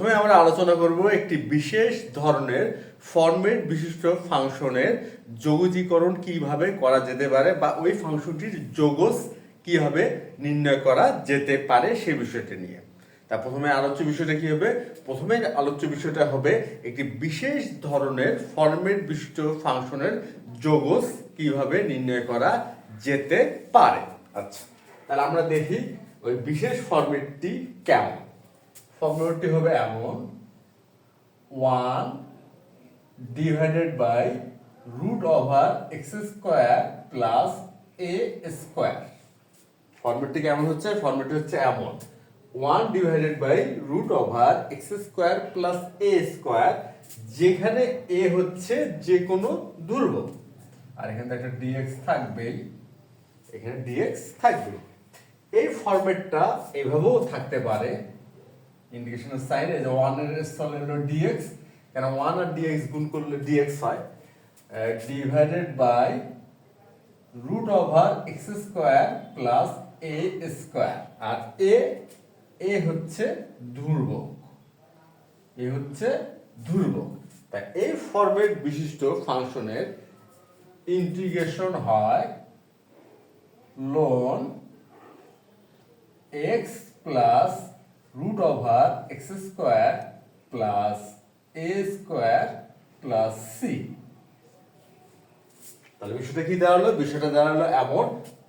প্রথমে আমরা আলোচনা করব একটি বিশেষ ধরনের ফরম্যাট বিশিষ্ট ফাংশনের যোগজীকরণ কীভাবে করা যেতে পারে বা ওই ফাংশনটির যোগস কীভাবে নির্ণয় করা যেতে পারে সেই বিষয়টি নিয়ে। তা প্রথমে আলোচ্য বিষয়টা কি হবে? প্রথমে আলোচ্য বিষয়টা হবে একটি বিশেষ ধরনের ফরম্যাট বিশিষ্ট ফাংশনের যোগস কীভাবে নির্ণয় করা যেতে পারে। আচ্ছা তাহলে আমরা দেখি ওই বিশেষ ফরম্যাটটি কেমন। ফর্মুলাটি হবে এমন। One divided by root over x square plus a square. ফর্মুলাটি কেমন হচ্ছে? ফর্মুলাটি হচ্ছে এমন। One divided by root over x square plus a square, যেখানে এ হচ্ছে যে কোনো দুর্বল। আর এখানে তো একটা ডিএক্স থাকবেই। এখানে ডিএক্স থাকবে এই ফরম্যাটটা এভাবেও থাকতে পারে। ইন্ডিকেশনের সাইন যে ওয়ানের স্থলে হলো ডিএক্স কেন ওয়ান আর ডিএক্স গুণ করলে ডিএক্স হয় divided by root over x square plus a square R a a হচ্ছে ধ্রুবক এ হচ্ছে ধ্রুবক। তাই এই ফরম্যাট বিশিষ্ট ফাংশনের ইন্টিগ্রেশন হয় ln x plus root over x square plus a square plus c তাহলে বিষয়টা কি দাঁড়াল বিষয়টা দাঁড়াল এমন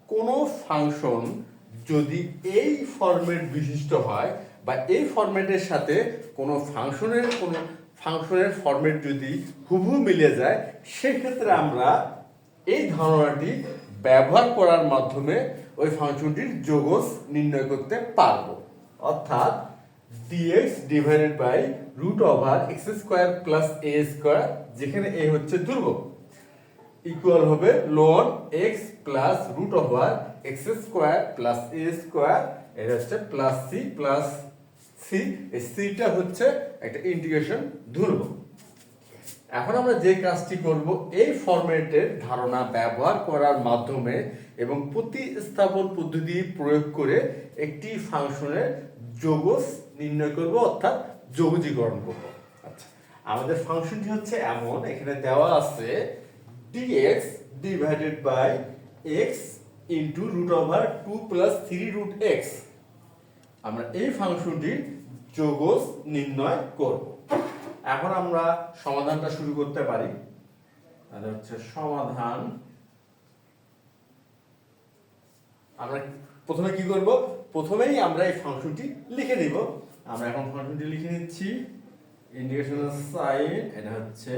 কোন ফাংশন যদি এই ফরম্যাট বিশিষ্ট হয় বা এই ফরম্যাটের সাথে কোনো ফাংশনের কোনো ফাংশনের ফরম্যাট যদি হুবহু মিলে যায়, সেক্ষেত্রে আমরা এই ধারণাটি ব্যবহার করার মাধ্যমে ওই ফাংশনটির যোগস নির্ণয় করতে পারব। অর্থাৎ dx divided by root over x square plus a square যেখানে এ হচ্ছে ধ্রুবক। ইকুয়াল হবে ln x plus root over x square plus a square এটা হচ্ছে প্লাস সি প্লাস সি এই সিটা হচ্ছে একটা ইন্টিগ্রেশন ধ্রুবক। এখন আমরা যে কাজটি করব, এই ফরম্যাটের ধারণা ব্যবহার করার মাধ্যমে এবং প্রতিস্থাপন পদ্ধতি প্রয়োগ করে একটি ফাংশনের যোগস নির্ণয় করব, অর্থাৎ যোগজীকরণ করব। আচ্ছা আমাদের ফাংশনটি হচ্ছে এমন, এখানে দেওয়া আছে dx divided by x into root over two plus three root x আমরা এই ফাংশনটির যোগস নির্ণয় করব। এখন আমরা সমাধানটা শুরু করতে পারি। তাহলে হচ্ছে সমাধান। আমরা প্রথমে কি করব? প্রথমেই আমরা এই ফাংশনটি লিখে নিব। আমরা এখন ফাংশনটি লিখে নিচ্ছি। ইন্ডিকেশনাল সাইন এটা হচ্ছে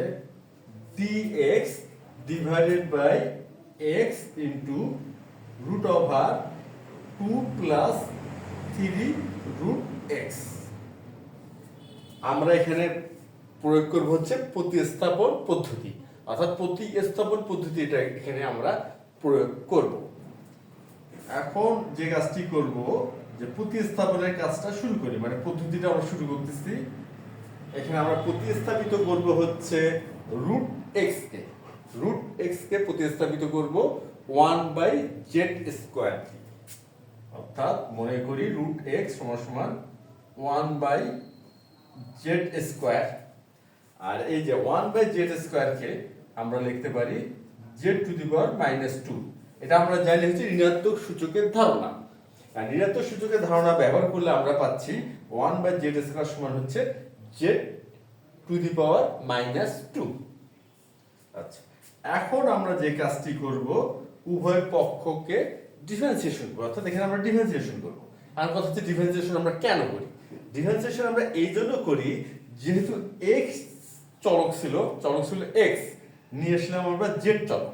dx divided by x into root over two plus three root x আমরা এখানে প্রয়োগ করব হচ্ছে প্রতিস্থাপন পদ্ধতি। অর্থাৎ প্রতিস্থাপন পদ্ধতি এটা এখানে আমরা প্রয়োগ করব। এখন যে কাজটি করব, যে প্রতিস্থাপনের কাজটা শুরু করি মানে পদ্ধতিটা আমরা শুরু করতেছি। এখানে আমরা প্রতিস্থাপিত করব হচ্ছে রুট এক্স কে। রুট এক্স কে প্রতিস্থাপিত করব ওয়ান বাই জেড স্কোয়ার অর্থাৎ মনে করি রুট এক্স সমান সমান ওয়ান বাই জেড স্কোয়ার আর এই যে ওয়ান বাই জেড স্কোয়ারকে আমরা লিখতে পারি z to the power minus two এটা আমরা জানি হচ্ছে ঋণাত্মক সূচকের ধারণা। আর ঋণাত্মক সূচকের ধারণা ব্যবহার করলে আমরা পাচ্ছি ওয়ান বাই জেড স্কোয়ার সমান হচ্ছে z to the power minus two আচ্ছা এখন আমরা যে কাজটি করব, উভয় পক্ষকে ডিফারেন্সিয়েশন করব। অর্থাৎ এখানে আমরা ডিফারেন্সিয়েশন করব। আর কথা হচ্ছে ডিফারেন্সিয়েশন আমরা কেন করি? ডিফারেন্সিয়েশন আমরা এই জন্য করি, যেহেতু এক্স চলক ছিল চলক ছিল এক্স নিয়ে আসলাম আমরা জেড চলক।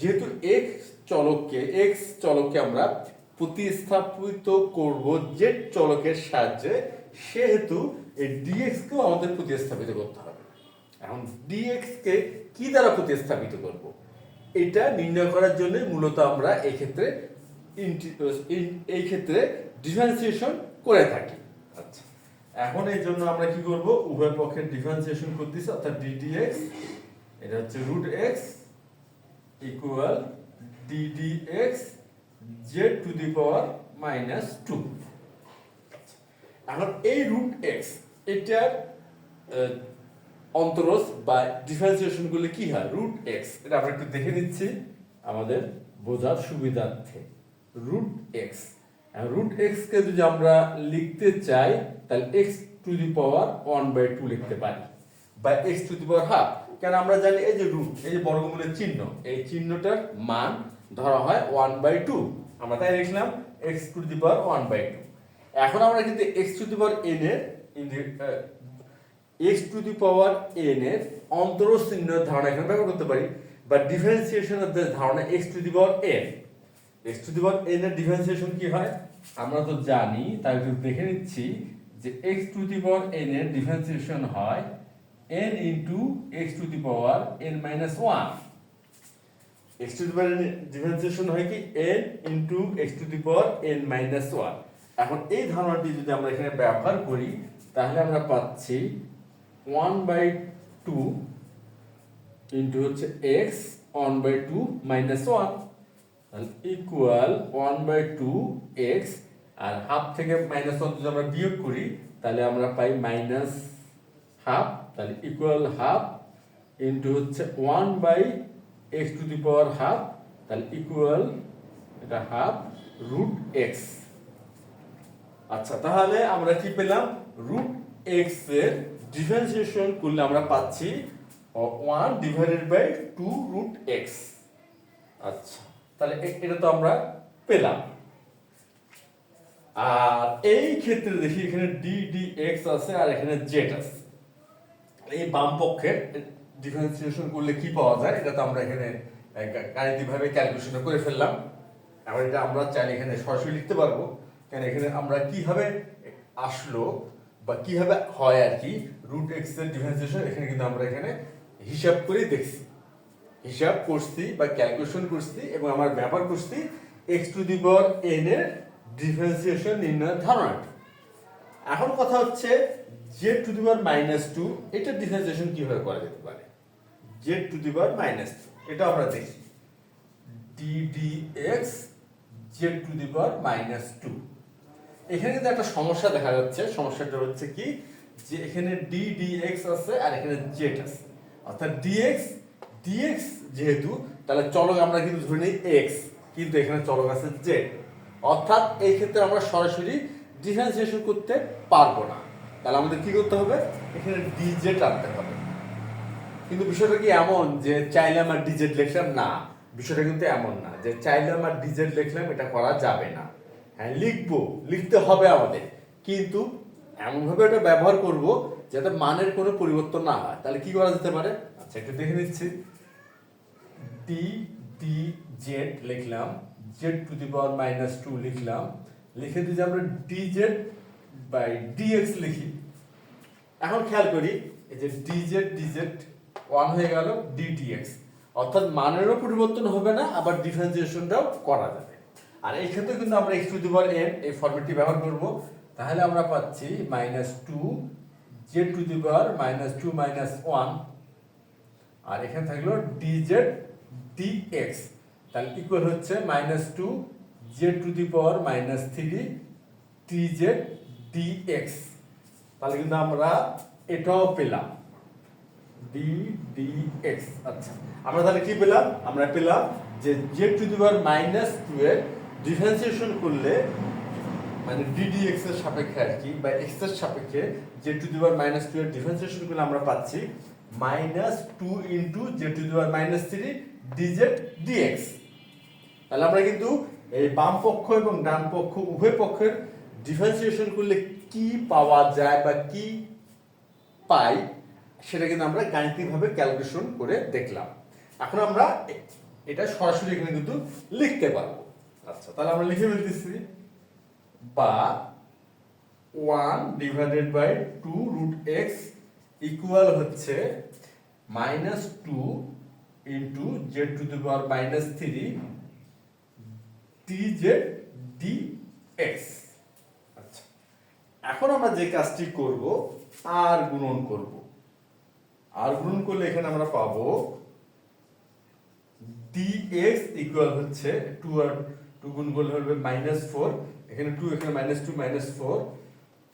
যেহেতু এক্স চলককে এক্স চলককে আমরা প্রতিস্থাপিত করব জেড চলকের সাহায্যে, সেহেতু এই ডিএক্স কেও আমাদের প্রতিস্থাপিত করতে হবে। এখন ডিএক্স কে কি দ্বারা প্রতিস্থাপিত করব? এটা নির্ণয় করার জন্য মূলত আমরা এই ক্ষেত্রে ইন্টি- এই- এই ক্ষেত্রে ডিফারেন্সিয়েশন করে থাকি। আচ্ছা। এখন এই জন্য আমরা কি করব? উভয় পক্ষের ডিফারেন্সিয়েশন করতেছি অর্থাৎ ডিডিএক্স এটা হচ্ছে root x equal ddx z to the power minus two এখন এই রুট এক্স এটার আহ, অন্তরজ বা ডিফারেন্সিয়েশন করলে কি হয়? রুট এক্স এটা আমরা একটু দেখে নিচ্ছি আমাদের বোঝার সুবিধার্থে। রুট এক্স রুট এক্স কে যদি আমরা লিখতে চাই তাহলে x to the power one by two লিখতে পারি। বা x to the power half কেন আমরা জানি এই যে রুট এই যে বর্গমূলের চিহ্ন, এই চিহ্নটার মান ধরা হয় ওয়ান বাই টু আমরা তাই লিখলাম x to the power one by two এখন আমরা কিন্তু x to the power n এর x to the power n এর অন্তর চিহ্নের ধারণা এখানে ব্যবহার করতে পারি। বা ডিফারেন্সিয়েশন ধারণা x to the power n x to the power n এর ডিফারেন্সিয়েশন কি হয়? আমরা তো জানি, তাই একটু দেখে নিচ্ছি। যে x to the power n এর ডিফারেন্সিয়েশন হয় n into x to the power n minus one x to the power differentiation হয় কি? n into x to the power n minus one এখন এই ধারণাটি যদি আমরা এখানে ব্যবহার করি, তাহলে আমরা পাচ্ছি ওয়ান বাই টু ইন্টু হচ্ছে x one by two minus one equal one by two x R half থেকে মাইনাস ওয়ান যদি আমরা বিয়োগ করি, তাহলে আমরা পাই মাইনাস হাফ, তাহলে ইকুয়াল হাফ ইন্টু হচ্ছে one by x to the power half, তাহলে ইকুয়াল এটা হাফ রুট এক্স আচ্ছা তাহলে আমরা কি পেলাম? রুট এক্সের ডিফারেন্সিয়েশন করলে আমরা পাচ্ছি one divided by two root x আচ্ছা তাহলে এটা তো আমরা পেলাম। আর এই ক্ষেত্রে দেখি এখানে ডি ডি এক্স আছে আর এখানে জেড আছে। এই বাম পক্ষের ডিফারেন্সিয়েশন করলে কি পাওয়া যায়? এটা তো আমরা এখানে গাণিতিকভাবে ক্যালকুলেশন করে ফেললাম। এখন এটা আমরা চাইলে এখানে সরাসরি লিখতে পারব। কেন এখানে আমরা কীভাবে আসলো বা কীভাবে হয় আর কি রুট এক্সের ডিফারেন্সিয়েশন এখানে কিন্তু আমরা এখানে হিসাব করে দেখছি। হিসাব করছি বা ক্যালকুলেশন করছি এবং আমরা ব্যবহার করছি x to the power n এর ডিফারেন্সিয়েশন নির্ণয়ের ধারণাটি এখন কথা হচ্ছে z to the power minus two এটা ডিফারেন্সিয়েশন কীভাবে করা যেতে পারে? Z to the power minus two এটা আমরা দেখি। D d x z to the power minus two এখানে কিন্তু একটা সমস্যা দেখা যাচ্ছে, সমস্যাটা হচ্ছে কি? যে এখানে ডি ডি এক্স আছে আর এখানে জেড আছে। অর্থাৎ ডি এক্স ডি এক্স যেহেতু, তাহলে চলক আমরা কিন্তু ধরে নিই এক্স কিন্তু এখানে চলক আছে জেড অর্থাৎ এই ক্ষেত্রে আমরা সরাসরি ডিফারেন্সিয়েশন করতে পারব না। তাহলে আমাদের কি করতে হবে? এখানে ডিজেট আনতে হবে। কিন্তু বিষয়টা কি এমন যে চাইলাম আর ডিজেট লিখলাম? না, বিষয়টা কিন্তু এমন না যে চাইলাম আর ডিজেট লিখলাম, এটা করা যাবে না। হ্যাঁ লিখব, লিখতে হবে আমাদের। কিন্তু এমনভাবে এটা ব্যবহার করব যাতে মানের কোনো পরিবর্তন না হয়। তাহলে কি করা যেতে পারে? আচ্ছা একটু দেখে নিচ্ছি। ডি ডি জেড লিখলাম। Z to the power minus two লিখলাম। লিখে যদি আমরা ডি জেড বাই ডিএক্স লিখি, এখন খেয়াল করি, এই যে ডিজেড ডিজেড ওয়ান হয়ে গেল ডিটিএক্স অর্থাৎ মানেরও পরিবর্তন হবে না, আবার ডিফারেন্সিয়েশনটাও করা যাবে। আর এই ক্ষেত্রে কিন্তু আমরা x to the power n এই ফর্মেটটি ব্যবহার করব। তাহলে আমরা পাচ্ছি minus two z to the power minus two minus one আর এখানে থাকল ডিজেড ডিএক্স তাহলে ইকুয়াল হচ্ছে? Minus two z to the power minus three T z d x তাহলে কিন্তু আমরা এটাও পেলাম। ডি ডি এক্স আচ্ছা আমরা তাহলে কি পেলাম? আমরা পেলাম যে z to the power minus two এর ডিফারেন্সিয়েশন করলে মানে ডিডি এক্সের সাপেক্ষে আর কি, বা এক্সের সাপেক্ষে z to the power minus two এর ডিফারেন্সিয়েশন করলে আমরা পাচ্ছি minus two into z to the power minus three dz dx তাহলে আমরা কিন্তু এই বাম পক্ষ এবং ডান পক্ষ, উভয় পক্ষের ডিফারেন্সিয়েশন করলে কি পাওয়া যায় বা কি পাই, সেটা কিন্তু আমরা গাণিতিকভাবে ক্যালকুলেশন করে দেখলাম। এখন আমরা এটা সরাসরি এখানে কিন্তু লিখতে পারব। আচ্ছা তাহলে আমরা লিখে ফেলতেছি। বা one divided by two root x equal হচ্ছে minus two into z to the power minus three d z d x আচ্ছা এখন আমরা যে কাজটি করব আর গুণন করব। আর গুণন করলে এখানে আমরা পাবো dx ইকুয়াল হচ্ছে টু আর টু গুণ করলে হবে মাইনাস ফোর এখানে টু এখানে মাইনাস টু মাইনাস ফোর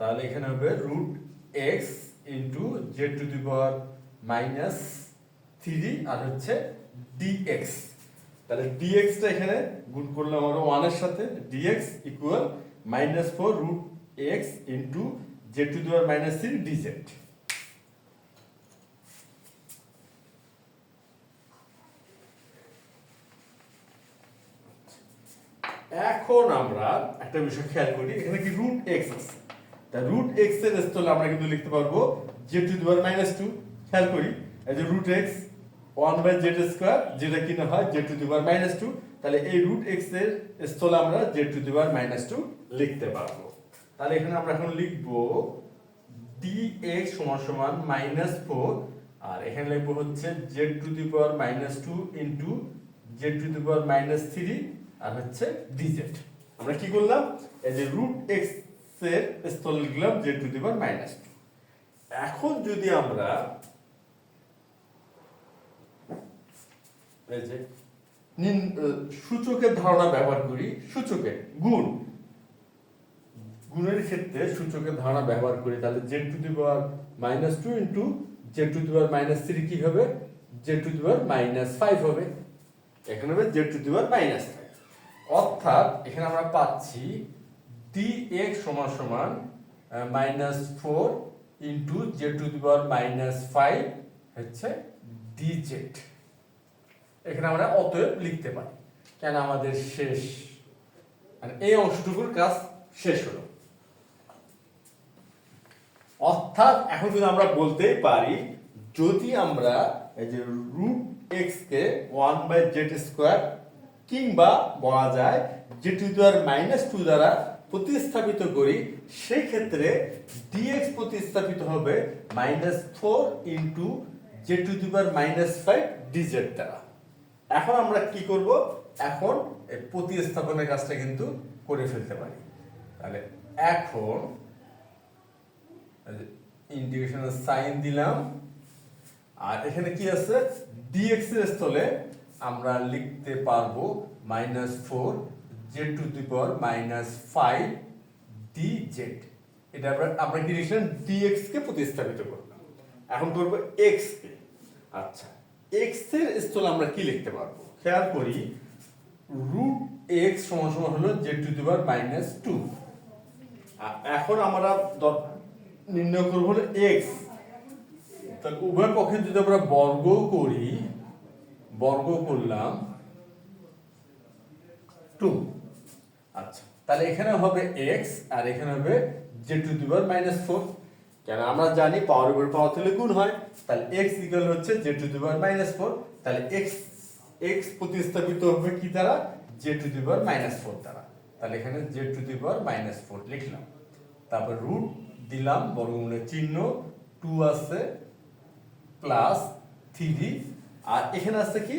তাহলে এখানে হবে root x into z to the power minus three আর হচ্ছে ডিএক্স তাহলে ডিএক্সটা এখানে গুণ করলাম আমরা ওয়ানের সাথে dx equal minus four root x into z to the power minus three dz এখন আমরা একটা বিষয় খেয়াল করি, এখানে কি রুট এক্স আছে? তা রুট এক্সের স্থলে আমরা কিন্তু লিখতে পারব z to the power minus two খেয়াল করি, এই যে root x one by z square, যেটা কিনা হয় z to the power minus two, তাহলে এই রুট এক্সের স্থলে আমরা z to the power minus two লিখতে পারব। তাহলে এখানে আমরা এখন লিখব ডি এক্স সমান সমান মাইনাস ফোর, আর এখানে লিখব হচ্ছে z to the power minus two into z to the power minus three, আর হচ্ছে ডিজেড আমরা কি করলাম? এই যে রুট এক্সের স্থলে লিখলাম z to the power minus two. এখন যদি আমরা এই যে সূচকের ধারণা ব্যবহার করি। সূচকের গুণ। গুণের ক্ষেত্রে সূচকের ধারণা ব্যবহার করি। তাহলে z to the power minus two into z to the power minus three কি হবে? Z to the power minus five হবে। এখানে হবে z to the power minus five অর্থাৎ, এখানে আমরা পাচ্ছি ডি এক্স সমান সমান minus four into z to the power minus five হচ্ছে ডি জেড এখানে আমরা অতএব লিখতে পারি। কেন আমাদের শেষ মানে এই অংশটুকুর কাজ শেষ হলো। অর্থাৎ এখন যদি আমরা বলতেই পারি, যদি আমরা এই যে রুট এক্স কে ওয়ান বাই জেড স্কোয়ার কিংবা বলা যায় z to the power minus two দ্বারা প্রতিস্থাপিত করি, সেই ক্ষেত্রে ডিএক্স প্রতিস্থাপিত হবে minus four into z to the power minus five dz দ্বারা। এখন আমরা কি করব? এখন প্রতিস্থাপনের কাজটা কিন্তু করে ফেলতে পারি। তাহলে এখন ইন্টিগ্রেশনের সাইন দিলাম। আর এখানে কি আছে? ডিএক্স এর স্থলে আমরা লিখতে পারব minus four z to the power minus five d z এটা আমরা আমরা কি ডিএক্স কে প্রতিস্থাপিত করলাম। এখন করব এক্স কে। আচ্ছা। এক্সের স্থলে আমরা কি লিখতে পারব? খেয়াল করি রুট এক্স সমান সমান হলো z to the power minus two এখন আমরা নির্ণয় করব হলো এক্স তাহলে উভয় পক্ষে যদি আমরা বর্গ করি, বর্গ করলাম টু আচ্ছা তাহলে এখানে হবে এক্স আর এখানে হবে z to the power minus four কেন আমরা জানি পাওয়ার উপর পাওয়ার তুলে গুণ হয়, তাহলে এক্স ইকুয়াল হচ্ছে z to the power minus four তাহলে এক্স এক্স প্রতিস্থাপিত হবে কি দ্বারা? Z to the power minus four দ্বারা। তাহলে এখানে z to the power minus four লিখলাম। তারপর রুট দিলাম, বর্গমূলের চিহ্ন টু আছে প্লাস থ্রি আর এখানে আছে কি?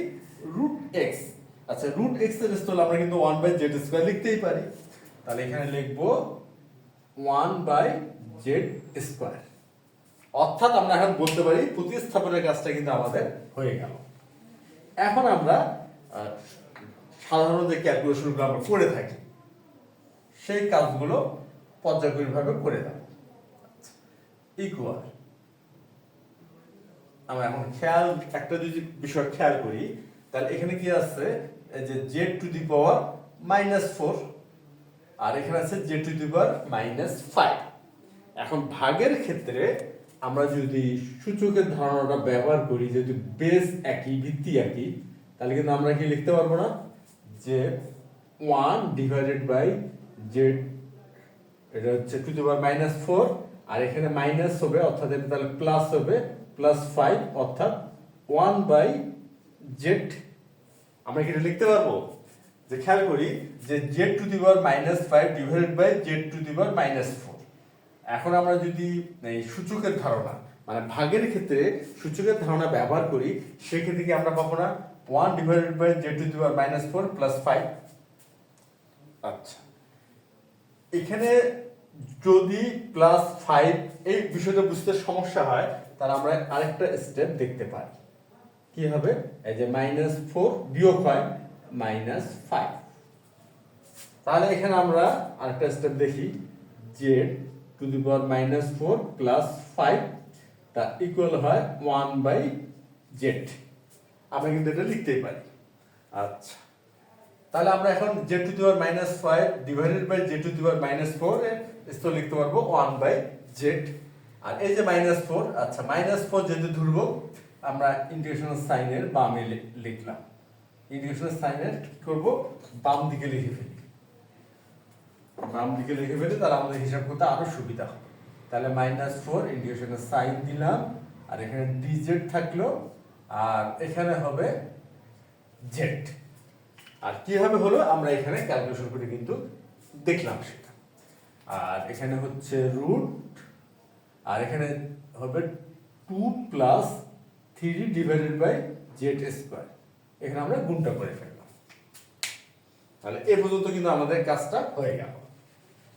রুট এক্স আচ্ছা রুট এক্সের স্থলে আমরা কিন্তু ওয়ান বাই জেড স্কোয়ার লিখতেই পারি। তাহলে এখানে লিখব ওয়ান বাই জেড স্কোয়ার অর্থাৎ আমরা এখন বলতে পারি প্রতিস্থাপনের কাজটা কিন্তু আমাদের হয়ে গেল। এখন আমরা সাধারণ যে ক্যালকুলেশনগুলো আমরা করে থাকি। সেই কাজগুলো পর্যায়ক্রমিকভাবে করে দেব ইকুয়াল আমরা এখন খেয়াল, একটা যদি বিষয় খেয়াল করি, তাহলে এখানে কি আছে? যে z to the power minus four আর এখানে আছে z to the power minus five এখন ভাগের ক্ষেত্রে আমরা যদি সূচকের ধারণাটা ব্যবহার করি, যেহেতু বেস একই, ভিত্তি একই, তাহলে কিন্তু আমরা কি লিখতে পারব না? যে ওয়ান ডিভাইডেড বাই জেড এটা হচ্ছে টু পাওয়ার মাইনাস ফোর আর এখানে মাইনাস হবে, অর্থাৎ এটা তাহলে প্লাস হবে প্লাস ফাইভ অর্থাৎ ওয়ান বাই জেড আমরা কি এটা লিখতে পারব? যে খেয়াল করি যে z to the power minus five divided by z to the power minus four এখন আমরা যদি, এই সূচকের ধারণা মানে ভাগের ক্ষেত্রে সূচকের ধারণা ব্যবহার করি, সেক্ষেত্রে কি আমরা পাবো না? One divided by z to the power minus four plus five আচ্ছা। এখানে যদি প্লাস ফাইভ এই বিষয়টা বুঝতে সমস্যা হয়, তাহলে আমরা আরেকটা স্টেপ দেখতে পাই কি হবে? এই যে মাইনাস ফোর বিয়োগ হয় মাইনাস ফাইভ তাহলে এখানে আমরা আরেকটা স্টেপ দেখি z to the power minus four plus five তা ইকুয়াল হয় ওয়ান বাই জেড আমরা কিন্তু এটা লিখতেই পারি। আচ্ছা। তাহলে আমরা এখন z to the power minus five divided by z to the power minus four স্থল লিখতে পারব ওয়ান বাই জেড আর এই যে মাইনাস ফোর আচ্ছা মাইনাস ফোর যেহেতু ধরবো, আমরা ইন্টিগ্রেশনাল সাইনের বামে লিখলাম। ইন্টিগ্রেশনাল সাইনের কি করব? বাম দিকে লিখে ফেলি। বাম দিকে লিখে ফেলি তাহলে আমাদের হিসাব করতে আরও সুবিধা হবে। তাহলে মাইনাস ফোর ইন্টিগ্রেশনের সাইন দিলাম, আর এখানে ডিজেড থাকল, আর এখানে হবে জেড আর কীভাবে হলো, আমরা এখানে ক্যালকুলেশন করে কিন্তু দেখলাম সেটা। আর এখানে হচ্ছে রুট আর এখানে হবে two plus three divided by z square এখানে আমরা গুণটা করে ফেললাম। তাহলে এ পর্যন্ত কিন্তু আমাদের কাজটা হয়ে গেল।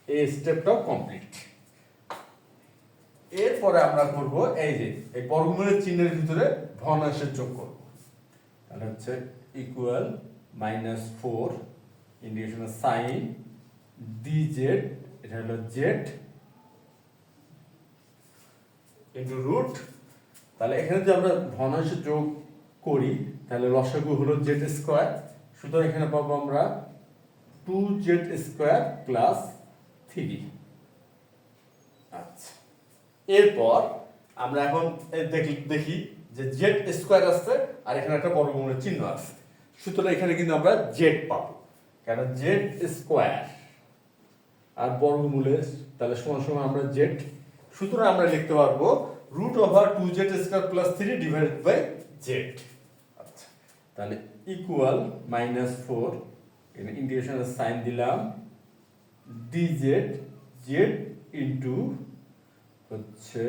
এই স্টেপটাও কমপ্লিট এরপরে আমরা করব এই যে, এই বর্গমূলের চিহ্নের ভিতরে ভগ্নাংশের যোগ করব তাহলে হচ্ছে equal minus four indication sign d z এটা হলো জেড ইন্টু রুট তাহলে এখানে যদি আমরা ভগ্নাংশ যোগ করি, তাহলে লসাগু হলো জেড স্কোয়ার সুতরাং এখানে পাবো আমরা two z square plus three আচ্ছা। এরপর আমরা এখন দেখি যে জেড স্কোয়ার আসছে আর এখানে একটা বর্গমূলের চিহ্ন আছে। সুতরাং এখানে কিন্তু আমরা জেড পাবো। কেন জেড স্কোয়ার আর বর্গমূলের, তাহলে সমান সমান আমরা জেড সুতরাং আমরা লিখতে পারব root over two z square plus three divided by z আচ্ছা। তাহলে ইকুয়াল মাইনাস ফোর ইন্টিগ্রেশনের সাইন দিলাম। ডি জেড জেড ইন্টু হচ্ছে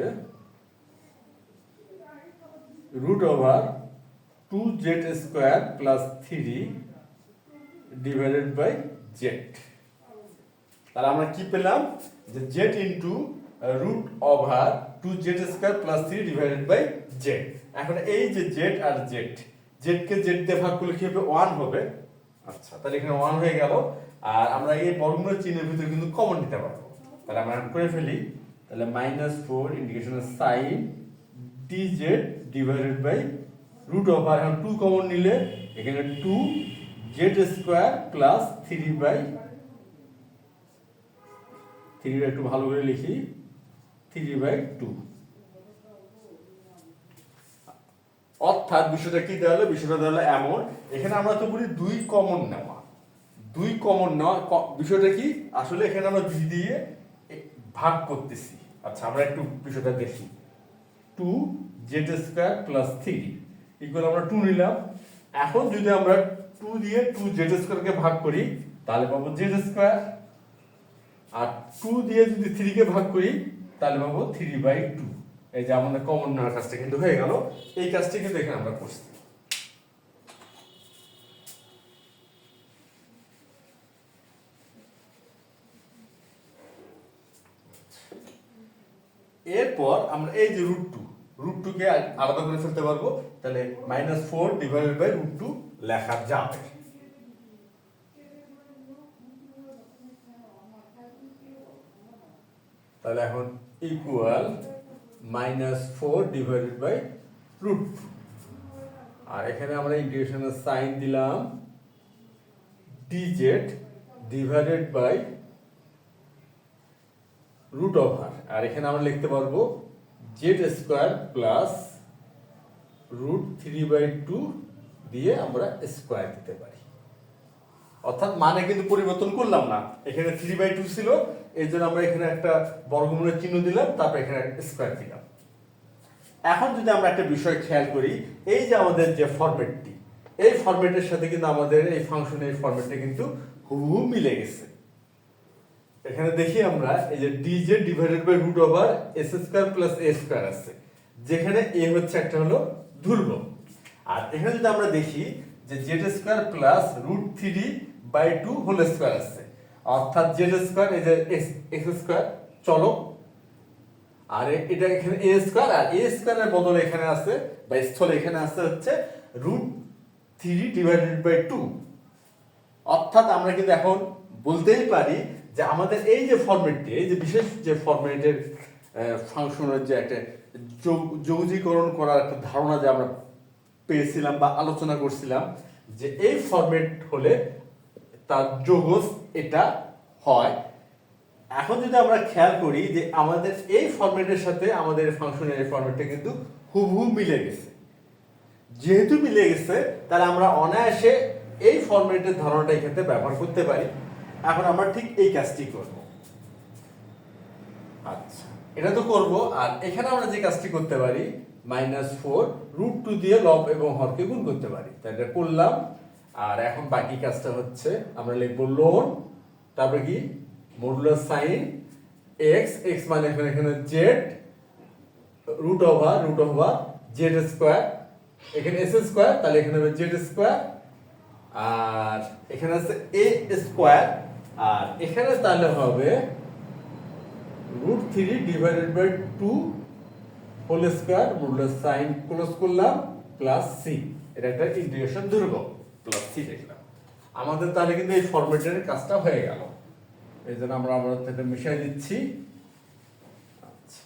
root over two z square plus three divided by z তাহলে আমরা কি পেলাম? যে z into root over two z square plus three divided by z এখন এই যে জেড আর জেড জেডকে জেড দিয়ে ভাগ করলে কি হবে? ওয়ান হবে। আচ্ছা তাহলে এখানে ওয়ান হয়ে গেল। আর আমরা এই বর্গমূলের চিহ্নের ভিতরে কিন্তু কমন নিতে পারব তাহলে আমরা করে ফেলি। তাহলে minus four ইন্ডিকেশনের sign d z divided by root over এখন টু কমন নিলে এখানে two z square plus three by থ্রিটা একটু ভালো করে লিখি। থ্রি বাই টু অর্থাৎ বিষয়টা কি দেওয়া হলো বিষয়টা হলো এমন। এখানে আমরা তো বলি দুই কমন নেওয়া। দুই কমন নয় বিষয়টা কি? আসলে এখানে আমরা দুই দিয়ে ভাগ করতেছি। আচ্ছা আমরা একটু বিষয়টা দেখি। Two z square plus three equal আমরা টু নিলাম। এখন যদি আমরা টু দিয়ে টু জেড স্কোয়ারকে ভাগ করি, তাহলে পাবো জেড স্কোয়ার আর টু দিয়ে যদি থ্রিকে ভাগ করি, তাহলে পাবো থ্রি বাই টু এই যে আমাদের কমন নেওয়ার কাজটা কিন্তু হয়ে গেল। এই কাজটা কিন্তু এখানে আমরা করছি। এরপর আমরা এই যে রুট টু রুট টু কে আলাদা করে ফেলতে পারব। তাহলে minus four divided by root two লেখা যাবে। তাহলে এখন equal minus four divided by root আর এখানে আমরা ইন্টিগ্রেশনের সাইন দিলাম। Dz divided by root over আর এখানে আমরা লিখতে পারব z square plus root three by two দিয়ে আমরা স্কোয়ার দিতে পারি। অর্থাৎ মানে কিন্তু পরিবর্তন করলাম না। এখানে থ্রি বাই টু ছিল এই জন্য আমরা এখানে একটা বর্গমূলের চিহ্ন দিলাম, তারপর এখানে স্কোয়ার দিলাম। এখন যদি আমরা একটা বিষয় খেয়াল করি, এই যে আমাদের যে ফরম্যাটটি এই ফরম্যাটের সাথে কিন্তু আমাদের এই ফাংশনের ফরম্যাটটা কিন্তু হুবহু মিলে গেছে। এখানে দেখি আমরা, এই যে dz divided by root over s square plus a square আছে। যেখানে এ হচ্ছে একটা হলো ধ্রুবক আর এখানে যদি আমরা দেখি যে z square plus root three by two whole square আছে। অর্থাৎ জেড স্কোয়ার এই যে এক্স স্কোয়ার চলো। আর এটা এখানে এ স্কোয়ার আর এ স্কোয়ারের বদলে এখানে আছে, বা স্থলে এখানে আছে হচ্ছে root three divided by two অর্থাৎ আমরা কিন্তু এখন বলতেই পারি যে আমাদের এই যে ফরম্যাটটি এই যে বিশেষ যে ফরম্যাটের ফাংশনের যে একটা যৌগীকরণ করার একটা ধারণা যে আমরা পেয়েছিলাম বা আলোচনা করছিলাম, যে এই ফরম্যাট হলে তার যোগজ এটা হয়। এখন যদি আমরা খেয়াল করি যে আমাদের এই ফরম্যাটের সাথে আমাদের ফাংশনের এই ফরম্যাটটা কিন্তু হুবহু মিলে গেছে। যেহেতু মিলে গেছে, তাহলে আমরা অনায়াসে এই ফরম্যাটের ধারণাটা এখানে ব্যবহার করতে পারি। এখন আমরা ঠিক এই কাজটি করব। আচ্ছা এটা তো করব, আর এখানে আমরা যে কাজটি করতে পারি মাইনাস ফোর রুট টু দিয়ে লব এবং হরকে গুণ করতে পারি। তাই এটা করলাম, আর এখন বাকি কাজটা হচ্ছে, আমরা লিখব লোন তারপরে কি? মডুলার সাইন এক্স এক্স মানে এখানে এখানে z root over root over z square এখানে এস স্কোয়ার তাহলে এখানে হবে জেড স্কোয়ার আর এখানে আছে এ স্কোয়ার আর এখানে তাহলে হবে root three divided by two whole square modular sign close করলাম প্লাস সি এটা একটা ইন্টিগ্রেশন দুর্গ প্লাস সি আমাদের তাহলে কিন্তু এই ফরম্যাটের কাজটা হয়ে গেল। এই জন্য আমরা আমরা এটা মিশাই দিচ্ছি। আচ্ছা।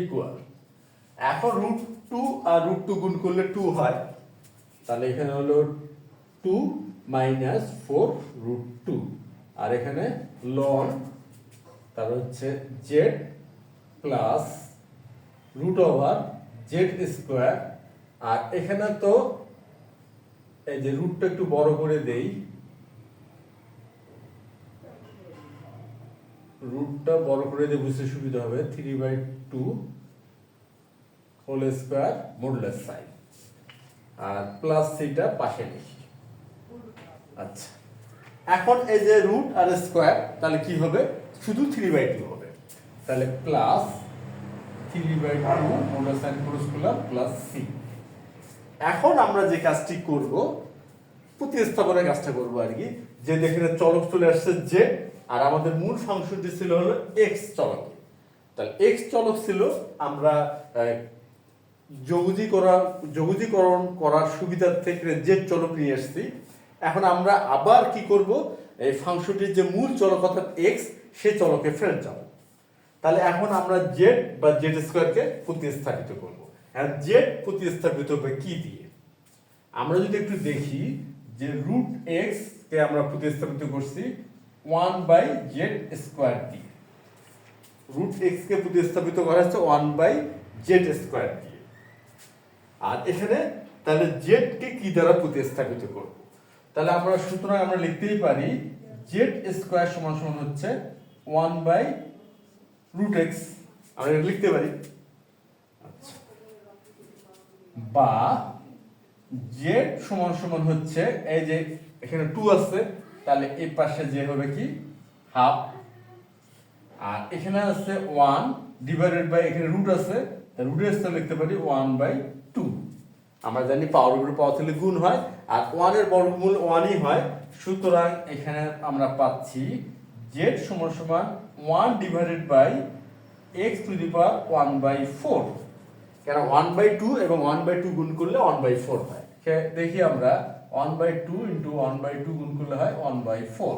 ইকুয়াল এখন রুট টু আর রুট টু গুণ করলে টু হয়। তাহলে এখানে হলো two minus four root two আর এখানে লন তার হচ্ছে z plus root over z square আর এখানে তো এই যে রুটটা একটু বড় করে দেই। রুটটা বড় করে দিয়ে বুঝতে সুবিধা হবে। Three by two whole square modulus sign R plus সিটা পাশে লিখি আচ্ছা। এখন এই যে রুট আর স্কোয়ার তাহলে কি হবে? শুধু থ্রি বাই টু হবে। তাহলে plus three by two modulus sign cross করলাম প্লাস সি এখন আমরা যে কাজটি করব, প্রতিস্থাপনের কাজটা করব আর কি, যে দেখেন চলক চলে আসছে যে আর আমাদের মূল ফাংশনটি ছিল হলো এক্স চলক। তাহলে এক্স চলক ছিল আমরা আহ, করা যৌগীকরণ করার সুবিধার থেকে জেড চলক নিয়ে এসেছি এখন আমরা আবার কি করব? এই ফাংশনটির যে মূল চলক অর্থাৎ এক্স সে চলকে ফেরত যাব। তাহলে এখন আমরা জেড বা জেড স্কোয়ারকে প্রতিস্থাপিত করব। আর জেড প্রতিস্থাপিত হবে কি দিয়ে? আমরা যদি একটু দেখি যে রুট এক্স কে আমরা প্রতিস্থাপিত করছি ওয়ান বাই জেড স্কোয়ার দিয়ে রুট এক্স কে প্রতিস্থাপিত করা হচ্ছে ওয়ান বাই জেড স্কোয়ার দিয়ে আর এখানে তাহলে জেড কে দ্বারা প্রতিস্থাপিত করব? তাহলে আমরা সুতরাং আমরা লিখতেই পারি জেড স্কোয়ার সমান সমান হচ্ছে ওয়ান বাই রুট এক্স। আমরা এটা লিখতে পারি। আচ্ছা। বা জেড সমান সমান হচ্ছে এই যে এখানে টু আছে, তাহলে এই পাশে যে হবে কি? হাফ। আর এখানে আছে ওয়ান ডিভাইডেড বাই এখানে রুট আছে রুটের সাথে লিখতে পারি ওয়ান বাই আমরা জানি পাওয়ার উপরে পাওয়ার থেকে গুণ হয়, আর ওয়ানের বর্গমূল ওয়ানই হয়। সুতরাং এখানে আমরা পাচ্ছি জেড সমান সমান one divided by x to the power one by four কেন ওয়ান বাই টু এবং ওয়ান বাই টু গুণ করলে ওয়ান বাই ফোর হয়। দেখি আমরা one by two into one by two গুণ করলে হয় ওয়ান বাই ফোর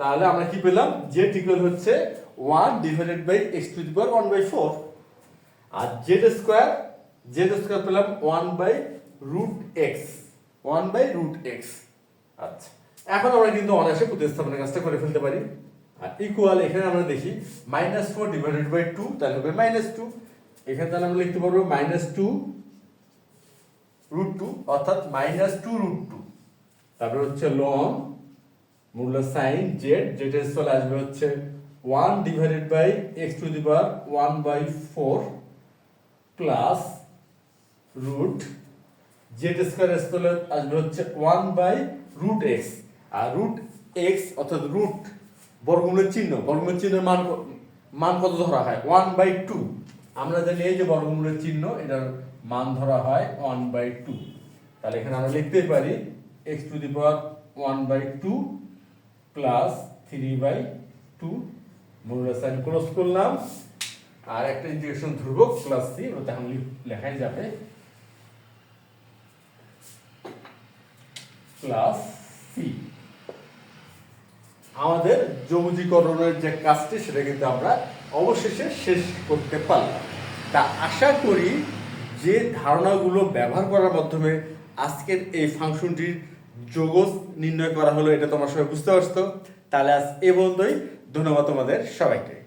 তাহলে আমরা কি পেলাম? জেড ইকুয়াল হচ্ছে one divided by x to the power one by four R z square z square পেলাম one by root x, one by root x. আচ্ছা এখন আমরা কিন্তু অনায়াসে প্রতিস্থাপনের কাজটা করে ফেলতে পারি। আর ইকুয়াল এখানে আমরা দেখি minus four divided by two তাহলে হবে মাইনাস টু এখানে তাহলে আমরা লিখতে পারব মাইনাস টু রুট টু অর্থাৎ মাইনাস টু রুট টু তারপরে হচ্ছে লন মূল্য সাইন জেড জেড এর চলে আসবে হচ্ছে one divided by x to the power one by four plus root z square চলে আসবে হচ্ছে ওয়ান বাই রুট এক্স আর রুট এক্স অর্থাৎ রুট বর্গমূলের চিহ্ন, বর্গমূলের চিহ্নের মান মান কত ধরা হয়? ওয়ান বাই টু আমরা জানি এই যে বর্গমূলের চিহ্ন, এটার মান ধরা হয় ওয়ান বাই টু তাহলে এখানে আমরা লিখতে পারি x to the power one by two plus three by two মূল্য সাইন ক্লোজ করলাম। আর একটা ইন্টিগ্রেশন ধ্রুবক প্লাস সি ওটা এখন লেখাই যাবে। Plus c. আমাদের যৌজিকরণের যে কাজটি, সেটা কিন্তু আমরা অবশেষে শেষ করতে পারলাম। তা আশা করি যে ধারণাগুলো ব্যবহার করার মাধ্যমে আজকের এই ফাংশনটির যোগজ নির্ণয় করা হলো, এটা তোমার সবাই বুঝতে পারছ। তাহলে আজ এ পর্যন্তই। ধন্যবাদ তোমাদের সবাইকে।